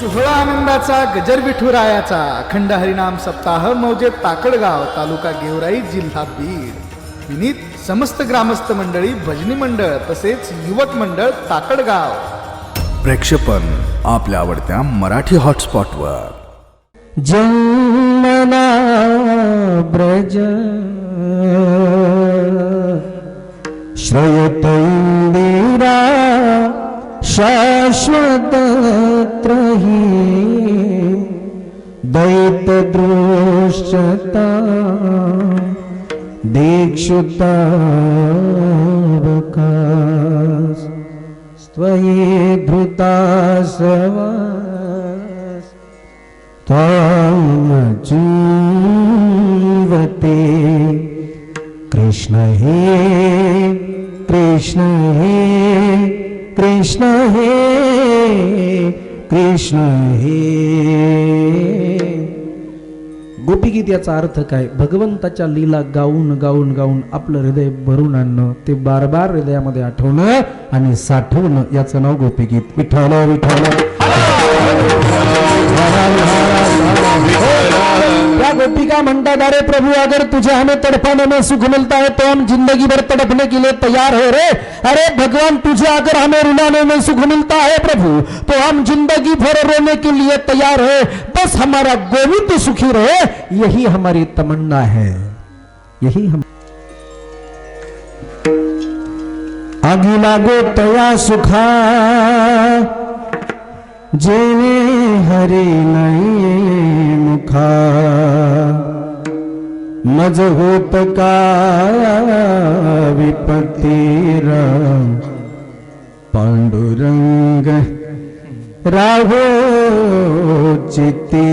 सोहळा आनंदाचा गजर विठुरायाचा अखंड हरिनाम सप्ताह मौजे ताकडगाव तालुका गेवराई जिल्हा बीड. विनीत समस्त ग्रामस्थ मंडळी भजनी मंडळ तसेच युवक मंडळ ताकडगाव. प्रेक्षेपण आपल्या आवडत्या मराठी हॉटस्पॉटवर. जन्मना ब्रज. श्रयत इंदिरा त्रही दैत दृश्यता दीक्षुतावकाश त्वयि धृतासवास त्वां जीवते। कृष्ण हे कृष्ण हे कृष्ण हे। कृष्ण हे. गोपीगीत याचा अर्थ काय? भगवंताच्या लीला गाऊन गाऊन गाऊन आपलं हृदय भरून आणणं ते बार बार हृदयामध्ये आठवणं आणि साठवणं याचं नाव गोपीगीत. विठ्ठल विठ्ठल. या गोपिका म्हणतात अरे प्रभु, अगर तुझे हमें तड़पाने में सुख मिलता है तो हम ज़िंदगी भर तड़पने के लिए तैयार है। रे अरे भगवान, तुझे अगर हमें रुलाने में सुख मिलता है प्रभु तो हम ज़िंदगी भर रोने के लिए तैयार है। बस हमारा गोविंद सुखी रहे, यही हमारी तमन्ना है। यही हम आगी लागो तया सुखा। जेणे हरी नाही मुखा मज होत का विपत्तीर पांडुरंग राहो चित्ती।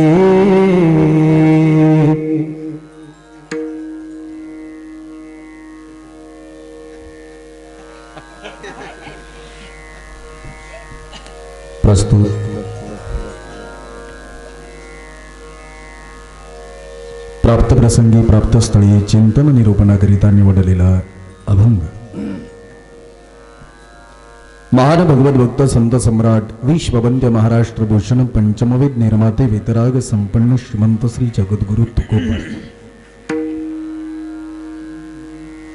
प्रस्तुत। प्रसंगी प्राप्तस्थळी चिंतन निरूपणाकरिता निवडलेला अभंग. महान भगवत भक्त संत सम्राट विश्ववंद्य महाराष्ट्र भूषण पंचमवेद निर्माते वेतराग संपन्न श्रीमंत श्री जगद्गुरु तुकोबा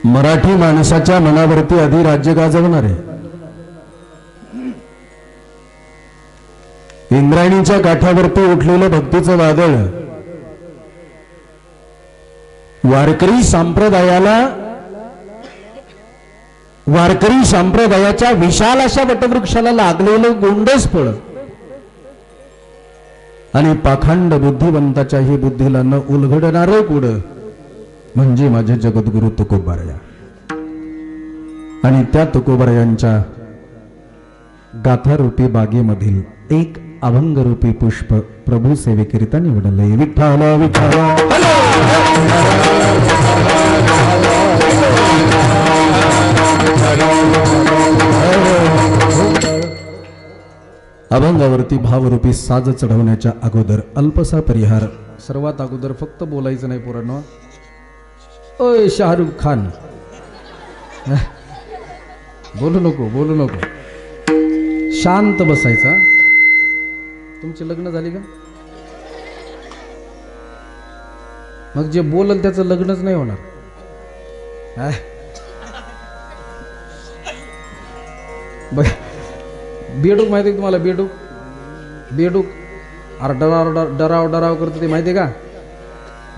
मराठी माणसाच्या मनावरती आधी राज्य गाजवणारे. इंद्रायणीच्या काठावरती उठलेलं भक्तीचं वादळ वारकरी संप्रदायाला वारकरी संप्रदायाच्या विशाल अशा वटवृक्षाला लागलेलं गोंडस फळ आणि पाखंड बुद्धिवंताच्या ही बुद्धीला न उलगडणार कुड म्हणजे माझे जगद्गुरु तुकोबारया. आणि त्या तुकोबारयांच्या गाथारूपी बागेमधील एक अभंगरूपी पुष्प प्रभू सेवेकरिता निवडले विठ्ठल विठ्ठल! अभंगावरती भावरूपी साज चढवण्याच्या अगोदर अल्पसा परिहार. सर्वात अगोदर फक्त बोलायचं नाही पोरांनो. ओय शाहरुख खान. बोलू नको बोलू नको. शांत बसायचा तुमची लग्न झाली का? मग जे बोलल त्याचं लग्नच नाही होणार. बेडूक माहिती आहे तुम्हाला बेडूक? बेडूक अरे डराव डर- डराव डराव करतं ते माहिती आहे का?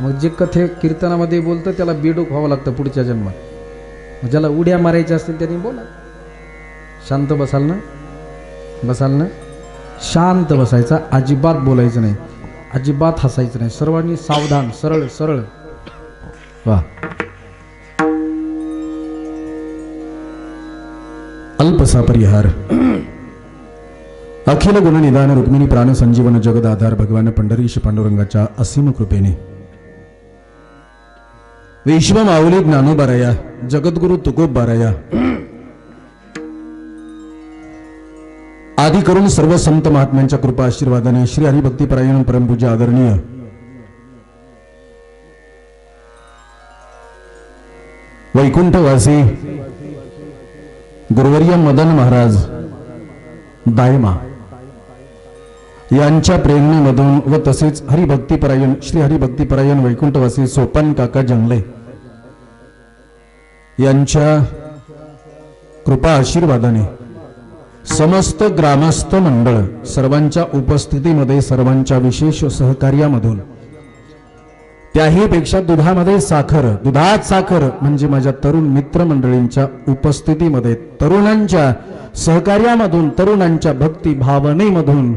मग जे कथे कीर्तनामध्ये बोलतं त्याला बेडूक व्हावं लागतं पुढच्या जन्मात. मग ज्याला उड्या मारायच्या असतील त्यांनी बोला. शांत बसाल ना? बसाल ना? शांत बसायचा अजिबात बोलायचं नाही. अजिबात हसायचं नाही. सर्वांनी सावधान सरळ सरळ. वा. अल्पसा परिहार अखिल गुण निदान रुक्मिणी प्राण संजीवन जगद आधार भगवान पंढरीश पांडुरंगाच्या असीम कृपेने. विश्व माऊली ज्ञानोबारया जगद्गुरु तुकोब बाराया आदी करून सर्व संत महात्म्यांच्या कृपा आशीर्वादाने श्री हरिभक्तीपरायण परमपूज्य आदरणीय वैकुंठवासी गुरुवर्य मदन महाराज दायमा यांच्या प्रेरणेमधून व तसेच हरिभक्तीपरायण श्री हरिभक्तीपरायण वैकुंठवासी सोपान काका जंगले यांच्या कृपा आशीर्वादाने समस्त ग्रामस्थ मंडळ सर्वांच्या उपस्थितीमध्ये सर्वांच्या विशेष सहकार्यामधून त्याही पेक्षा दुधामध्ये साखर दुधात साखर म्हणजे माझ्या तरुण मित्रमंडळींच्या उपस्थितीमध्ये तरुणांच्या सहकार्यामधून तरुणांच्या भक्ती भावनेमधून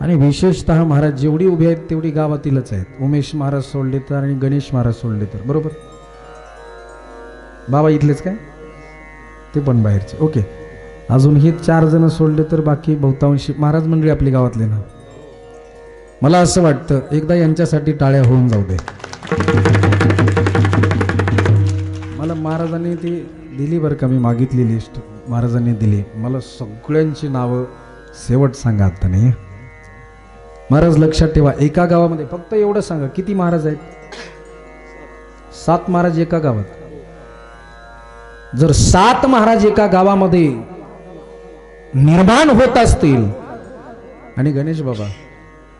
आणि विशेषतः महाराज जेवढी उभी आहेत तेवढी गावातीलच आहेत. उमेश महाराज सोडले तर आणि गणेश महाराज सोडले तर. बरोबर? बाबा इथलेच काय? ते पण बाहेरचे. ओके. अजून हे चार जण सोडले तर बाकी बहुतांशी महाराज मंडळी आपली गावातले ना. मला असं वाटतं एकदा यांच्यासाठी टाळ्या होऊन जाऊ दे. मला महाराजांनी ती दिली बरं का मी मागितली लिस्ट महाराजांनी दिली. मला सगळ्यांची नावं शेवट सांगा आता नाही? महाराज लक्षात ठेवा एका गावामध्ये फक्त एवढं सांगा किती महाराज आहेत? सात महाराज एका गावात. जर सात महाराज एका गावामध्ये निर्माण होत असतील. आणि गणेश बाबा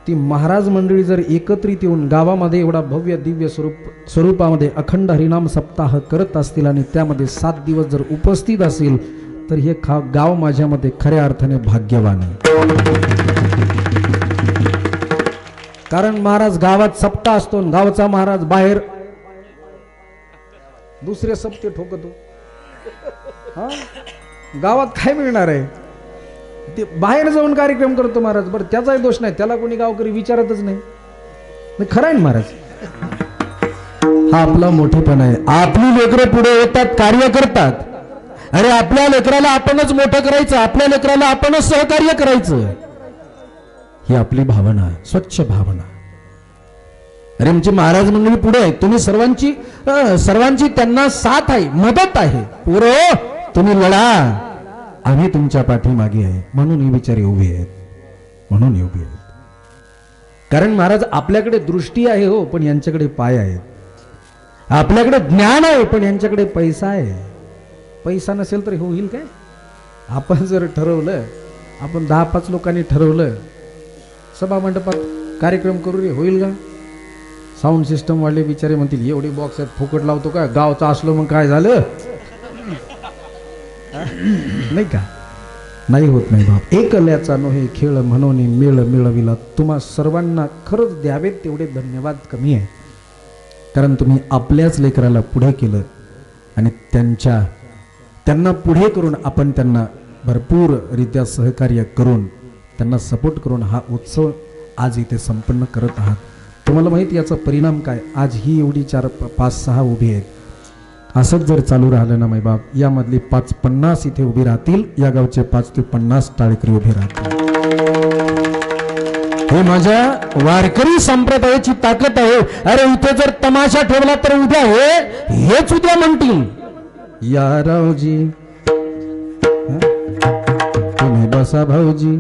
ती महाराज मंडळी जर एकत्रित येऊन गावामध्ये एवढा भव्य दिव्य स्वरूप स्वरूपामध्ये अखंड हरिनाम सप्ताह करत असतील आणि त्यामध्ये सात दिवस जर उपस्थित असेल तर हे खा गाव माझ्यामध्ये खऱ्या अर्थाने भाग्यवान आहे. कारण महाराज गावात सप्ताह असतो आणि गावचा महाराज बाहेर. दुसरे सप्ते ठोकतो. हा? गावात काय मिळणार आहे? ते बाहेर जाऊन कार्यक्रम करतो महाराज. बरं त्याचाही दोष नाही. त्याला कोणी गावकरी विचारतच नाही. खरं आहे ना महाराज? हा आपला मोठेपणा आहे. आपली लेकरं पुढे येतात कार्य करतात. अरे आपल्या लेकराला आपणच मोठं करायचं आपल्या लेकराला आपणच सहकार्य करायचं. ही आपली भावना आहे, स्वच्छ भावना अरे म्हणजे महाराज मंडळी पुढे आहे तुम्ही सर्वांची सर्वांची त्यांना साथ आहे मदत आहे. पुरो तुम्ही लढा. आम्ही तुमच्या पाठीमागे आहे. म्हणून ही बिचारी उभी आहेत. म्हणून ही उभी आहेत. कारण महाराज आपल्याकडे दृष्टी आहे हो पण यांच्याकडे पाय आहेत. आपल्याकडे ज्ञान आहे पण यांच्याकडे पैसा आहे. पैसा नसेल तर होईल काय? आपण जर ठरवलं आपण दहा पाच लोकांनी ठरवलं सभा मंडपात कार्यक्रम करू रे होईल का? साऊंड सिस्टमवाले बिचारे म्हणतील एवढे बॉक्स आहेत फुकट लावतो का? गावचा असलो मग काय झालं? नाही का? नाही होत नाही बाप. एकल्याचा नोहे खेळ म्हणून मेळ मिळविला. तुम्हा सर्वांना खरंच द्यावेत तेवढे धन्यवाद कमी आहे. कारण तुम्ही आपल्याच लेकराला पुढे केलं आणि त्यांच्या त्यांना पुढे करून आपण त्यांना भरपूररित्या सहकार्य करून त्यांना सपोर्ट करून हा उत्सव आज इथे संपन्न करत आहात. तुम्हाला माहिती याचा परिणाम काय? आज ही एवढी चार प- पाच सहा उभी आहेत. असंच जर चालू राहिलं ना बाप यामधली पाच पन्नास इथे उभी राहतील या गावचे पाच ते पन्नास टाळेकरी उभे राहतील. हे माझ्या वारकरी संप्रदायाची ताकद आहे. अरे इथे जर तमाशा ठेवला तर उद्या हे हेच उद्या म्हणतील. या रावजी तुम्ही बसा भाऊजी.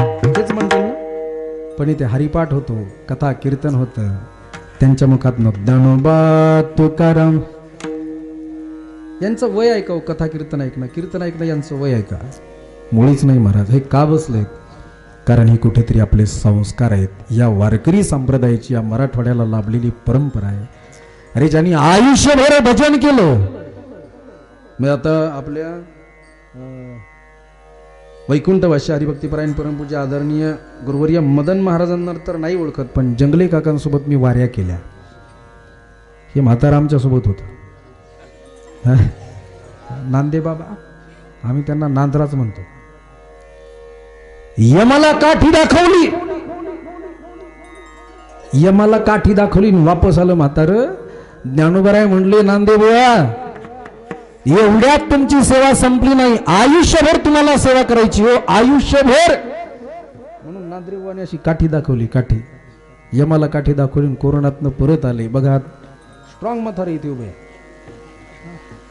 तेच म्हणतील पण इथे हरिपाठ होतो कथा कीर्तन होतं. त्यांच्या मुखात ज्ञानोबा तुकाराम यांचं वय ऐकाव कथा कीर्तन ऐकणं. कीर्तन ऐकणं यांचं वय ऐका. मुळीच नाही महाराज हे का बसलेत? कारण हे कुठेतरी आपले संस्कार आहेत. या वारकरी संप्रदायाची या मराठवाड्याला लाभलेली परंपरा आहे. अरे ज्यांनी आयुष्यभर भजन केलं. मी आता आपल्या वैकुंठ वैकुंठवासी हरिभक्तीपरायण परमपूजा आदरणीय गुरुवर्य मदन महाराजांना तर नाही ओळखत पण जंगले काकांसोबत मी वाऱ्या केल्या. हे म्हातारा सोबत होतं. नांदे बाबा आम्ही त्यांना नांदराच म्हणतो. यमाला काठी दाखवली. यमाला काठी दाखवली वापस आलं म्हातार. ज्ञानोबराय म्हणले नांदे बोया एवढ्यात तुमची सेवा संपली नाही. आयुष्यभर तुम्हाला सेवा करायची हो आयुष्यभर. म्हणून नांद्रेबुवाने अशी काठी दाखवली काठी. यमाला काठी दाखवली कोरोनातनं परत आले. बघा स्ट्रॉंग म्हातारे इथे उभे.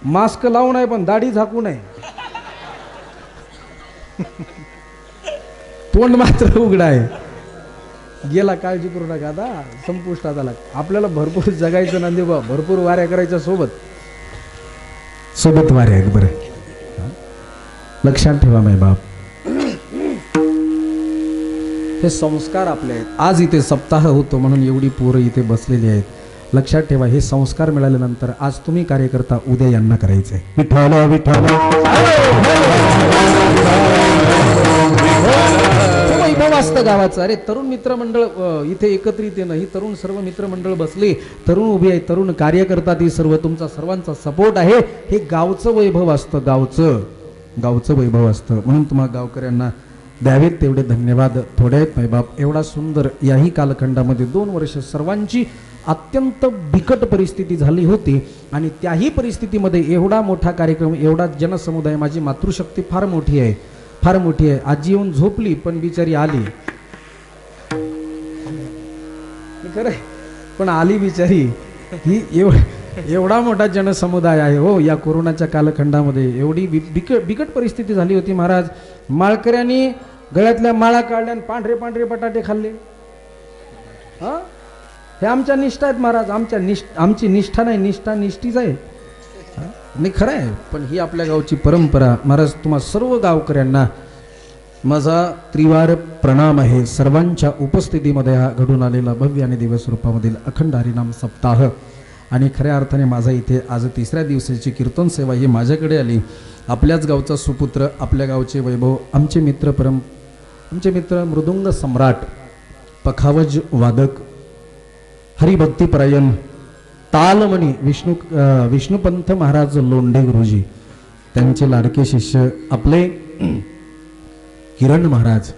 मास्क लावू नये पण दाढी झाकू नये. तोंड मात्र उघड आहे. गेला काळजी करू नका आता संपुष्टात आला. आपल्याला भरपूर जगायचं नांदे बा भरपूर वाऱ्या करायच्या सोबत. सोबत वाऱ्या आहेत बरं. लक्षात ठेवा माय बाप. हे संस्कार आपले आहेत. आज इथे सप्ताह होतो म्हणून एवढी पोरं इथे बसलेली आहेत. लक्षात ठेवा हे संस्कार मिळाल्यानंतर आज तुम्ही कार्यकर्ता उद्या यांना करायचे विठ्ठल विठ्ठल. हे वैभव असतं गावाचं. अरे तरुण मित्रमंडळ इथे एकत्रित येणं ही तरुण सर्व मित्रमंडळ बसले तरुण उभी आहे तरुण कार्यकर्ता ती सर्व तुमचा सर्वांचा सपोर्ट आहे. हे गावचं वैभव असतं गावचं. गावचं वैभव असतं. म्हणून तुम्हाला गावकऱ्यांना द्यावेत तेवढे धन्यवाद. थोडे आहेत बाप एवढा सुंदर याही कालखंडामध्ये दोन वर्ष सर्वांची अत्यंत बिकट परिस्थिती झाली होती आणि त्याही परिस्थितीमध्ये एवढा मोठा कार्यक्रम एवढा जनसमुदाय माझी मातृशक्ती फार मोठी आहे फार मोठी आहे. आजी येऊन झोपली पण बिचारी आली. खरं आहे. पण आली बिचारी. ही एव एवढा मोठा जनसमुदाय आहे हो या कोरोनाच्या कालखंडामध्ये. एवढी बिकट बिकट परिस्थिती झाली होती महाराज. माळकऱ्यांनी गळ्यातल्या माळा काढल्या आणि पांढरे पांढरे बटाटे खाल्ले. हां? हे आमच्या निष्ठा आहेत महाराज आमच्या निष्ठ आमची निष्ठा नाही निष्ठा निष्ठीच आहे. नाही खरं आहे पण ही आपल्या गावची परंपरा. महाराज तुम्हा सर्व गावकऱ्यांना माझा त्रिवार प्रणाम आहे. सर्वांच्या उपस्थितीमध्ये हा घडून आलेला भव्य आणि दिवस रूपामधील अखंड हरिनाम सप्ताह. आणि खऱ्या अर्थाने माझा इथे आज तिसऱ्या दिवसाची कीर्तन सेवा ही माझ्याकडे आली. आपल्याच गावचा सुपुत्र आपल्या गावचे वैभव आमचे मित्र परम आमचे मित्र मृदुंग सम्राट पखावज वादक हरिभक्तीपरायण तालमणी विष्णू विष्णुपंथ विष्णुपंत महाराज लोंढे गुरुजी त्यांचे लाडके शिष्य आपले किरण महाराज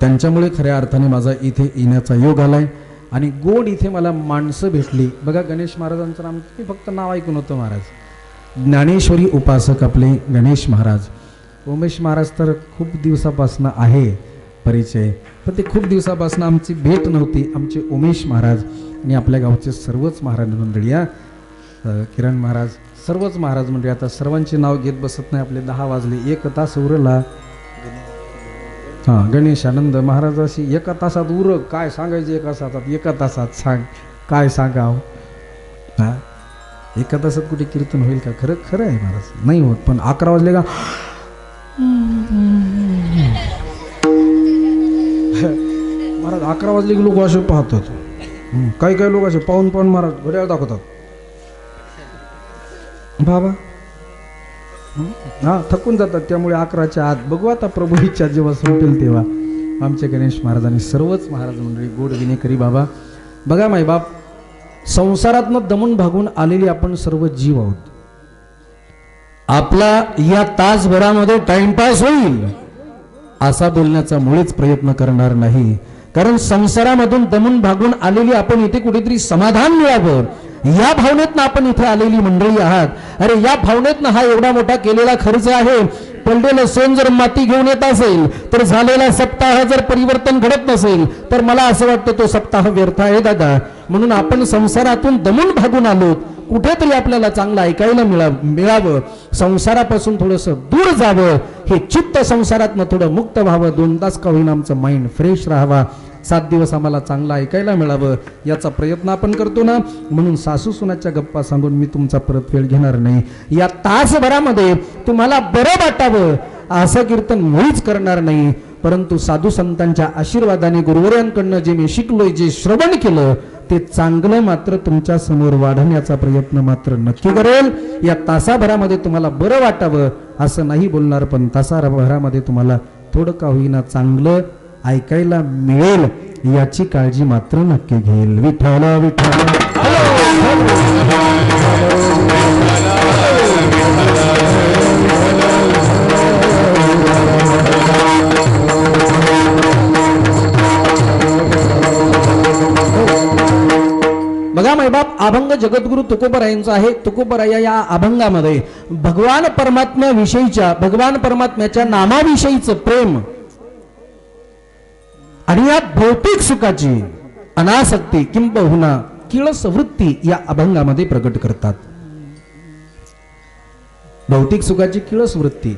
त्यांच्यामुळे खऱ्या अर्थाने माझा इथे येण्याचा योग आलाय. आणि गोड इथे मला माणसं भेटली. बघा गणेश महाराजांचं नाम मी फक्त नाव ऐकून होतं महाराज. ज्ञानेश्वरी उपासक आपले गणेश महाराज. उमेश महाराज तर खूप दिवसापासून आहे परिचय. पण ते खूप दिवसापासून आमची भेट नव्हती. आमचे उमेश महाराज आणि आपल्या गावचे सर्वच महाराज मंडळी या. किरण महाराज सर्वच महाराज मंडळी आता सर्वांचे नाव घेत बसत नाही आपले दहा वाजले. एक तास उरला. हां गणेश आनंद महाराजाशी एका तासात उर काय सांगायचे एका तासात? एका तासात सांग. काय सांगाव? हा? एका तासात कुठे कीर्तन होईल का? खरं खरं आहे महाराज. नाही होत पण अकरा वाजले का? महाराज अकरा वाजले की लोक असे पाहतात. हं, काही काही लोक असे पाहून पाहून महाराज घड्याळ दाखवतात. बाबा. हं? हा थकून जातात त्यामुळे अकराच्या आत. बघू आता प्रभू इच्छा जेव्हा सुटेल तेव्हा. आमचे गणेश महाराजांनी सर्वच महाराज मंडळी गोड विनेकरी बाबा. बघा माय बाप संसारातनं दमून भागून आलेली आपण सर्व जीव आहोत. आपला या तासभरामध्ये टाइमपास होईल. असा बोलण्याचा मुळीच प्रयत्न करणार नाही. कारण संसारामधून दमून भागून आलेली आपण इथे कुठेतरी समाधान मिळावं. या भावनेतनं आपण इथे आलेली मंडळी आहात. अरे या भावनेतनं हा एवढा मोठा केलेला खर्च आहे. पडलेलं सोन जर माती घेऊन येत असेल तर झालेला सप्ताह जर परिवर्तन घडत नसेल तर मला असं वाटतं तो सप्ताह व्यर्थ आहे दादा. म्हणून आपण संसारातून दमून भागून आलोत. कुठेतरी आपल्याला चांगलं ऐकायला मिळा मिळावं. संसारापासून थोडंसं दूर जावं. हे चित्त संसारातनं थोडं मुक्त व्हावं. दोन तास का होईन आमचं माइंड फ्रेश राहावा. सात दिवस आम्हाला चांगलं ऐकायला मिळावं. याचा प्रयत्न आपण करतो ना. म्हणून सासू सुनाच्या गप्पा सांगून मी तुमचा परत वेळ घेणार नाही. या तासभरामध्ये तुम्हाला बरं वाटावं. असं कीर्तन मुळीच करणार नाही. परंतु साधू संतांच्या आशीर्वादाने गुरुवर्यांकडनं जे मी शिकलोय जे श्रवण केलं ते चांगलं मात्र तुमच्यासमोर वाढवण्याचा प्रयत्न मात्र नक्की करेल. या तासाभरामध्ये तुम्हाला बरं वाटावं असं नाही बोलणार पण तासाभरामध्ये तुम्हाला थोडं का होईना चांगलं ऐकायला मिळेल याची काळजी मात्र नक्की घेईल. विठ्ठल विठ्ठल. अभंग जगद्गुरु तुकोबरायांचा आहे. तुकोबराया या अभंगामध्ये भगवान परमात्म्याविषयीच्या भगवान परमात्म्याच्या नामाविषयीचं प्रेम आणि या भौतिक सुखाची अनासक्ती किंबहुना किळस वृत्ती या अभंगामध्ये प्रकट करतात. भौतिक सुखाची किळस वृत्ती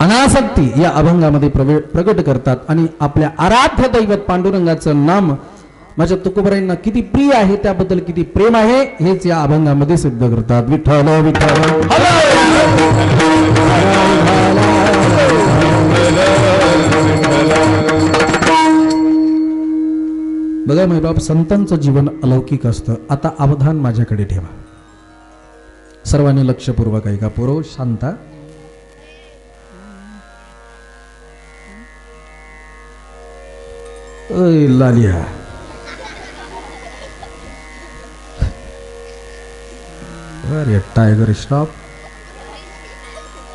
अनासक्ती या अभंगामध्ये प्रकट करतात आणि आपल्या आराध्य दैवत पांडुरंगाचं नाम माझ्या तुकोबराईंना किती प्रिय आहे त्याबद्दल किती प्रेम आहे हेच या अभंगामध्ये सिद्ध करतात. विठ्ठल विठ्ठल. बघा माय बाप संतांचं जीवन अलौकिक असतं. आता अवधान माझ्याकडे ठेवा. सर्वांनी लक्षपूर्वक ऐका. पुरो शांता. अय लालिया. अरे टायगर स्टॉप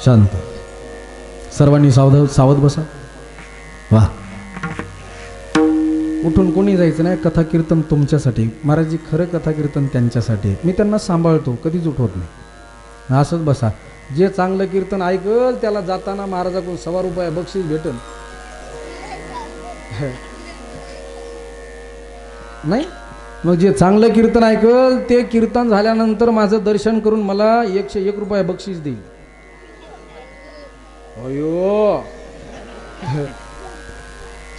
शांत. सर्वांनी सावध सावध बसा. वा उठून कोणी जायचं नाही कथा कीर्तन तुमच्यासाठी. महाराजजी खरं कथा कीर्तन त्यांच्यासाठी. मी त्यांना सांभाळतो कधीच उठवत नाही. असंच बसा. जे चांगलं कीर्तन ऐकल त्याला जाताना महाराजाकडून सव्वा रुपये बक्षीस भेटल. नाही? मग जे चांगलं कीर्तन ऐकल ते कीर्तन झाल्यानंतर माझं दर्शन करून मला एकशे एक रुपये बक्षीस देईल. अयो.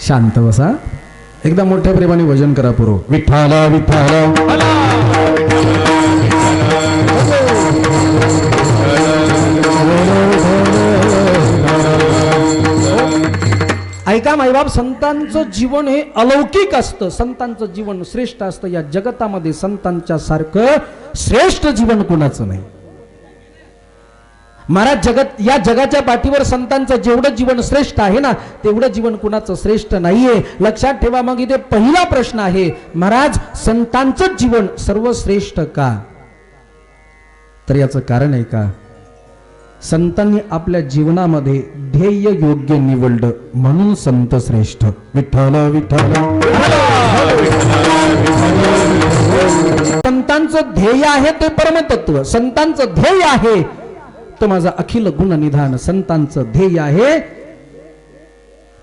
शांत बसा. एकदा मोठ्या प्रेमाने भजन करा पुरो. विठ्ठला विठ्ठला. ऐका माईबाप संतांचं जीवन हे अलौकिक असतं. संतांचं जीवन श्रेष्ठ असतं. या जगतामध्ये संतांच्या सारखं श्रेष्ठ जीवन कोणाचं नाही? महाराज जगत या जगाच्या पाठीवर संतांचं जेवढं जीवन श्रेष्ठ आहे ना तेवढं जीवन कुणाचं श्रेष्ठ नाहीये. लक्षात ठेवा मग इथे पहिला प्रश्न आहे महाराज संतांचं जीवन सर्वश्रेष्ठ का? तर याचं कारण आहे का? संतांनी आपल्या जीवनामध्ये ध्येय योग्य निवडलं म्हणून संत श्रेष्ठ. विठ्ठल विठ्ठल. संतांचं ध्येय आहे ते परमतत्व. संतांचं ध्येय आहे. तो माझा अखिल गुण निधान संतांचं ध्येय आहे.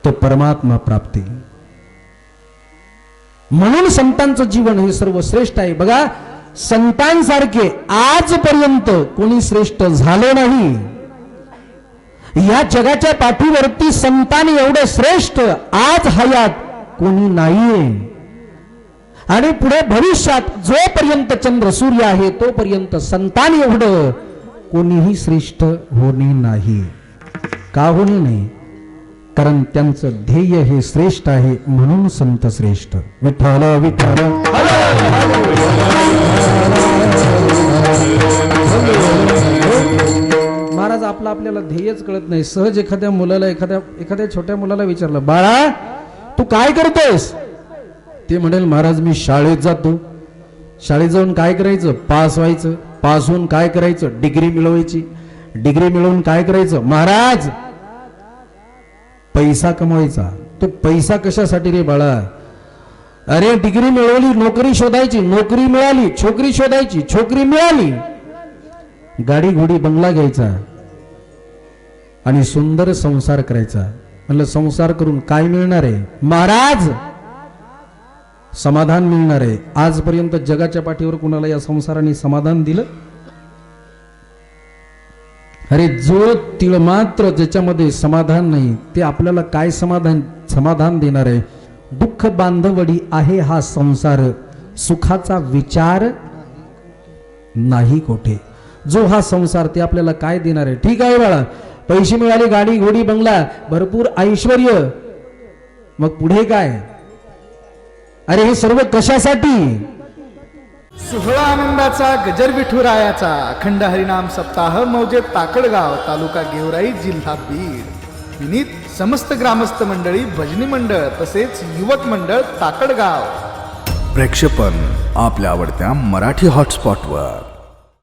तो परमात्मा प्राप्ती. म्हणून संतांचं जीवन हे सर्व श्रेष्ठ आहे. बघा संतांसारखे आजपर्यंत कोणी श्रेष्ठ झाले नाही. या जगाच्या पाठीवरती संतान एवढं श्रेष्ठ आज हयात कोणी नाहीये. आणि पुढे भविष्यात जोपर्यंत चंद्र सूर्य आहे तोपर्यंत संतान एवढं कोणीही श्रेष्ठ होणे नाही. का होणे नाही? कारण त्यांचं ध्येय हे श्रेष्ठ आहे म्हणून संत श्रेष्ठ. विठ्ठल विठ्ठल. आपलं आपल्याला ध्येयच कळत नाही. सहज एखाद्या मुलाला एखाद्या एखाद्या छोट्या मुलाला विचारलं बाळा तू काय करतोयस? ते म्हणेल महाराज मी शाळेत जातो. शाळेत जाऊन काय करायचं? पास व्हायचं. पास होऊन काय करायचं? डिग्री मिळवायची. डिग्री मिळवून काय करायचं? महाराज पैसा कमवायचा. तो पैसा कशासाठी रे बाळा? अरे डिग्री मिळवली नोकरी शोधायची. नोकरी मिळाली छोकरी शोधायची छोकरी मिळाली. गाडी घोडी बंगला घ्यायचा. आणि सुंदर संसार करायचा. म्हणलं संसार करून काय मिळणार आहे? महाराज! समाधान मिळणार आहे. आजपर्यंत जगाच्या पाठीवर कुणाला या संसाराने समाधान दिलं? अरे जो तिळ मात्र ज्याच्यामध्ये समाधान नाही ते आपल्याला काय समाधान समाधान देणार आहे? दुःख बांधवडी आहे हा संसार. सुखाचा विचार नाही कोठे. जो हा संसार ते आपल्याला काय देणार आहे? ठीक आहे बाळा. पैसे मिळाले गाडी घोडी बंगला भरपूर ऐश्वर मग पुढे काय? अरे हे सर्व कशासाठी? सोहळा आनंदाचा गजर विठुरायाचा अखंड हरिनाम सप्ताह मौजे ताकडगाव तालुका गेवराई जिल्हा बीड. विनीत समस्त ग्रामस्थ मंडळी भजनी मंडळ तसेच युवक मंडळ ताकडगाव. प्रक्षेपण आपल्या आवडत्या मराठी हॉटस्पॉटवर